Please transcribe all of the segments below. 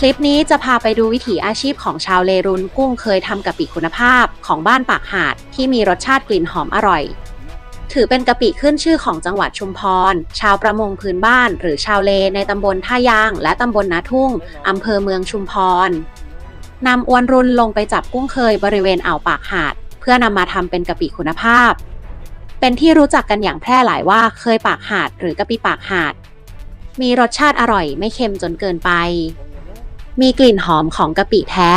คลิปนี้จะพาไปดูวิถีอาชีพของชาวเลรุนกุ้งเคยทำกะปิคุณภาพของบ้านปากหาด ที่มีรสชาติกลิ่นหอมอร่อย ถือเป็นกะปิขึ้นชื่อของจังหวัดชุมพร ชาวประมงพื้นบ้าน หรือชาวเลในตำบลท่ายาง และตำบลนาทุ่งอำเภอเมืองชุมพรนำอวนรุนลงไปจับกุ้งเคยบริเวณอ่าวปากหาด เพื่อนำมาทำเป็นกะปิคุณภาพ เป็นที่รู้จักกันอย่างแพร่หลายว่าเคยปากหาด หรือกะปิปากหาด มีรสชาติอร่อยไม่เค็มจนเกินไป มีกลิ่นหอมของกะปิแท้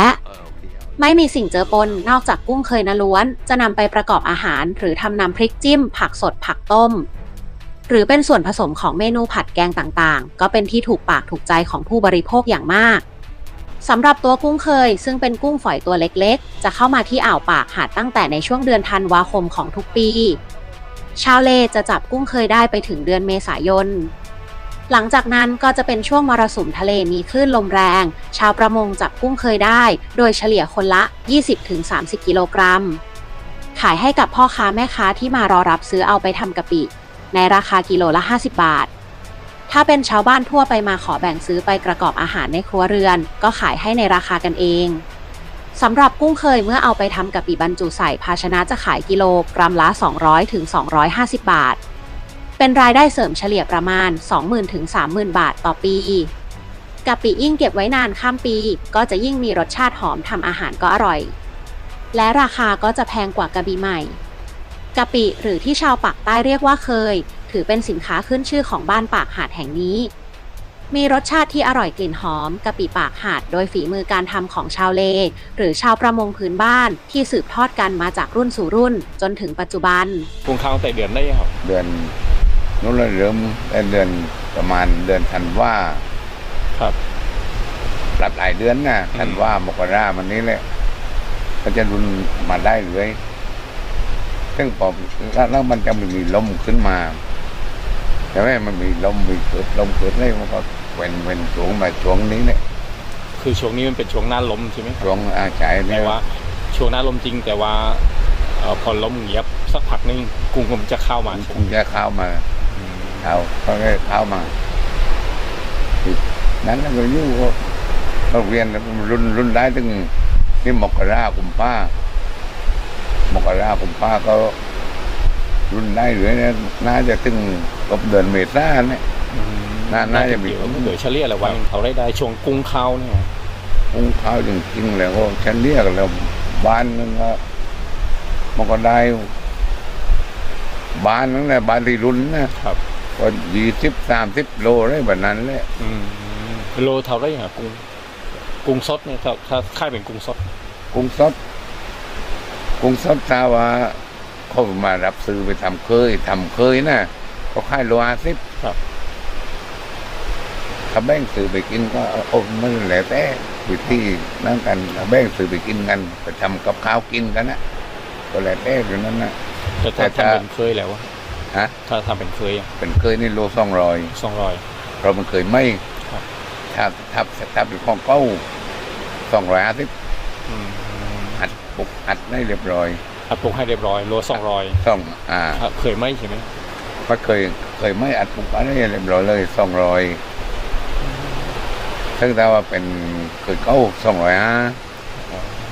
ไม่มีสิ่งเจือปนนอกจากกุ้งเคยนะล้วน จะนำไปประกอบอาหาร หรือทำน้ำพริกจิ้ม ผักสดผักต้ม หรือเป็นส่วนผสมของเมนูผัดแกงต่างๆ ก็เป็นที่ถูกปากถูกใจของผู้บริโภคอย่างมากสำหรับตัวกุ้งเคย ซึ่งเป็นกุ้งฝอยตัวเล็กๆ จะเข้ามาที่อ่าวปากหาดตั้งแต่ในช่วงเดือนธันวาคมของทุกปี ชาวเลจะจับกุ้งเคยได้ไปถึงเดือนเมษายน หลังจากนั้นก็จะเป็นช่วงมรสุมทะเลมีคลื่นลมแรง ชาวประมงจับกุ้งเคยได้ โดยเฉลี่ยคนละ 20-30 กิโลกรัม ขายให้กับพ่อค้าแม่ค้าที่มารอรับซื้อเอาไปทำกะปิ ในราคากิโลละ 50 บาท ถ้าเป็นชาวบ้านทั่วไปมาขอแบ่งซื้อไปประกอบอาหารในครัวเรือน ก็ขายให้ในราคากันเองสำหรับกุ้งเคยเมื่อเอาไปทำกะปิบรรจุใส่ภาชนะจะขายกิโลกรัมละ 200ถึง250 บาท เป็นรายได้เสริมเฉลี่ยประมาณ 20,000ถึง30,000 บาทต่อปีกะปิยิ่งเก็บไว้นานข้ามปี ก็จะยิ่งมีรสชาติหอมทำอาหารก็อร่อย และราคาก็จะแพงกว่ากะปิใหม่กะปิหรือที่ชาวปากใต้เรียกว่าเคย ถือเป็นสินค้าขึ้นชื่อของบ้านปากหาดแห่งนี้ มีรสชาติที่อร่อยกลิ่นหอมกะปิปากหาดโดยฝีมือการทำของชาวเล หรือชาวประมงพื้นบ้านที่สืบทอดกันมาจากรุ่นสู่รุ่น จนถึงปัจจุบันกุ้งข้าวตั้งแต่เดือนได้ยังครับเดือน นู้นเราเริ่มเป็นเดือนประมาณเดือนธันวาครับหลับหลายเดือนนะธันวามกรามันนี้แหละก็จะรุนมาได้เลยซึ่งพอแล้วแล้วมันจะมีลมขึ้นมาใช่ไหมมันมีลมมีเกิดลมเกิดเลยมันก็เว้นเว้นช่วงมาช่วงนี้เนี่ยคือช่วงนี้มันเป็นช่วงหน้าลมใช่ไหมครับช่วงอาฉายแต่เนี่ยว่า ช่วงหน้าลมจริงแต่ว่าเอ่อพอลมเงียบสักพักนึงกุ้งก็มันจะเข้ามามันคงจะเข้ามาอืม เข้าเขาก็เข้ามาอีกนั้นแล้วก็อยู่ก็โรงเรียนรุ่นรุ่นได้ถึงนี่มกราคุมป้ามกราคุมป้าก็ รุ่นได้หรือเนี่ยน่าจะถึงกับเดือนเมษาเนี่ยอืมน่าน่าจะมีเดี๋ยวเดี๋ยวเฉลี่ยละวันเขาได้ได้ช่วงกุ้งเข้าเนี่ยองค์ข้าวจริงๆแล้วก็ฉันเรียกแล้วบ้านนึงก็มันก็ได้บ้านนั้นแหละบ้านที่รุ่นนะครับ ก็ยี่สิบสามสิบโลได้แบบนั้นแหละอืมโลเท่าไรฮะกุ้งกุ้งสดเนี่ยถ้าถ้าค่ายเป็นกุ้งสดกุ้งสดกุ้งสดถ้าว่าเขามารับซื้อไปทำเคยทำเคยนะก็ค่ายโลอาสิบครับถ้าแบ่งซื้อไปกินก็โอ้มันแล้วแต่วิธีนั่นกันถ้าแบ่งซื้อไปกินกันไปทำกับข้าวกินกันนะก็แล้วแต่อยู่นั้นนะแต่ถ้าแต่ถ้าทำเป็นเคยแล้วอะ ฮะถ้าทำเป็นเคยเป็นเคยนี่โลสองรอยสองร้อยเรามันเคยไม่ครับถ้าทับทับเป็นของเก้าสองร้อยห้าสิบอืมอัดปุกอัดได้เรียบร้อยอัดปรุงให้เรียบร้อยโลสองร้อยต้องอ่าเคยไหมใช่ไหมก็เคยเคยไม่อัดปุกอัดได้เรียบร้อยเลยสองร้อยซึ่งถ้าว่าเป็นเคยเก้าสองร้อยห้า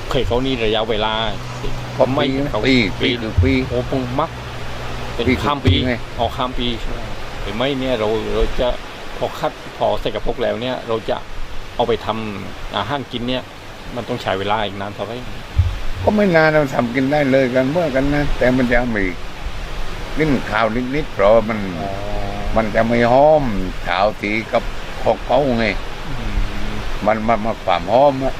เคยเขานี่ระยะเวลาก็ไม่ปีเขาปีปีปีคือปีโอ้ปงมัก เป็นปีคือข้ามปีปีไงออกข้ามปีใช่ไหมหรือไม่เนี่ยเราเราจะพอคัดพอใส่กระพกแล้วเนี่ย เราจะเอาไปทำอาหารกินเนี่ย มันต้องใช้เวลาอีกนานเท่าไหร่ก็ไม่นานเราทำกินได้เลยกันเมื่อกันนะแต่มันจะมีนิ่นข้าวนิดๆเพราะมันมันจะไม่หอมขาวสีกับของเก้าไงอืมมันมันมันความหอมอะ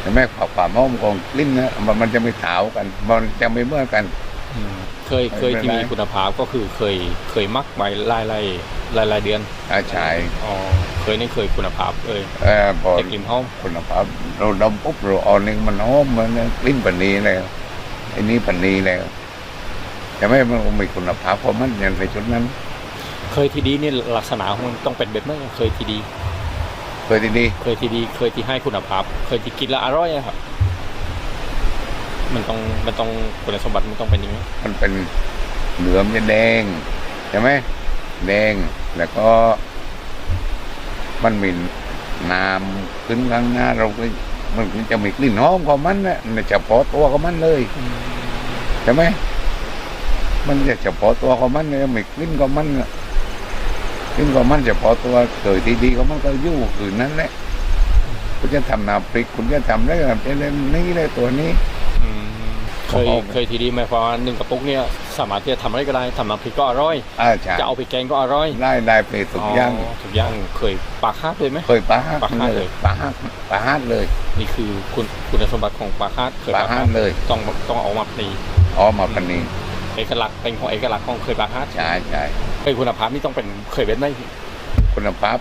เห็นไหมความความหอมของกลิ้นนะมันมันจะไม่ขาวกัน มันจะไม่เหมื่อนกันอืม เคยไม่เคยที่เป็นไรมีคุณภาพก็คือเคยเคยมักไปไล่ไล่ไล่ไล่เดือนอาชายอ๋อเคยนี่เคยคุณภาพเลยเออพอแต่กลิ่นหอมคุณภาพ เราดมปุ๊บเราเอานี่มันหอมมันกลิ้นปันนี้แล้วไอ้นี่ปันนี้แล้วแต่ไม่มันมีคุณภาพเพราะมันอย่างในจุดนั้น เคยที่ดีนี่ลักษณะของมันต้องเป็นแบบไหนเคยที่ดีเคยดี เคยที่ดี เคยที่ให้คุณภาพ เคยที่กินแล้วอร่อยอะครับ มันต้องมันต้องคุณสมบัติมันต้องเป็นอย่างนี้มันเป็นเหลือมจะแดงใช่ไหมแดงแล้วก็ มันมีน้ำขึ้นข้างหน้าเราก็มันจะมีกลิ่นหอมของมันนะมันเฉพาะตัวของมันเลยใช่ไหมมันจะเฉพาะตัวของมันเลยมีกลิ่นของมันกลิ่นของมันเฉพาะตัวเกิดที่ดีของมันก็อยู่คืนนั้นแหละคุณจะทำน้ำพริกคุณจะทำได้แบบนี้เลยตัวนี้ เคยผมเอาเคยทีดีไหมเพราะว่าหนึ่งกระปุกเนี่ยสามารถที่จะทำอะไรก็ได้ทำน้ำพริกก็อร่อยอาใช่จะเอาไปแกงก็อร่อยได้ได้ไปทุกอย่างทุกอย่างเคยปลาคาร์ฟเลยไหมเคยปลาฮักปลาฮักเลเลยยปลาฮักปลาฮักเลย นี่คือคุณคุณสมบัติของปลาคาร์ฟเคยปลาฮักเลยต้องต้องเอามาตีอ๋อมาปนีเอกลักษณ์เป็นของเอกลักษณ์ของเคยปลาคาร์ฟใช่ใช่เคยคุณภาพนี่ต้องเป็นเคยเป็นไหมคุณภาพ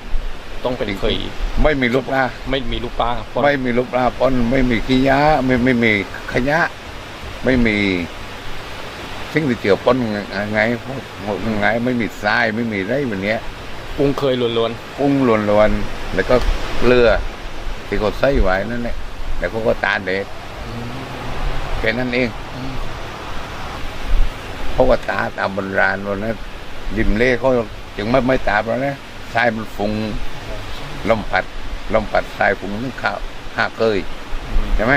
ต้องเป็นเคยไม่มีลูกปลาไม่มีลูกปลาปนไม่มีลูกปลาปนไม่มีขี้ยาไม่ไม่มีขยะ ไม่มีสิ่งที่เกี่ยวปนไงพวกไงไม่มีทรายไม่มีอะไรแบบนี้ยปรุงเคยล้วนๆกุ้งล้วนๆแล้วก็เกลือที่เขาใส่ไว้นั่นแหละแล้วเขาก็ตาเด็ดแค่นั้นเองเขาก็ตาตามโบราณวันนั้นดิมเล่เขาจึงไม่ไม่ตาเพราะนะทรายมันฟุ้งลมพัดลมพัดทรายฟุ้งนึกข้าวห้าเคยใช่ไหม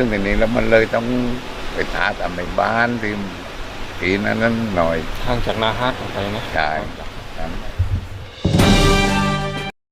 ซึ่งทีนี้แล้วมันเลยต้องไปตาตามในบ้านที่ทีนั้นนั้นหน่อยทางจากนาฮาร์ดออกไปนะใช่ครับ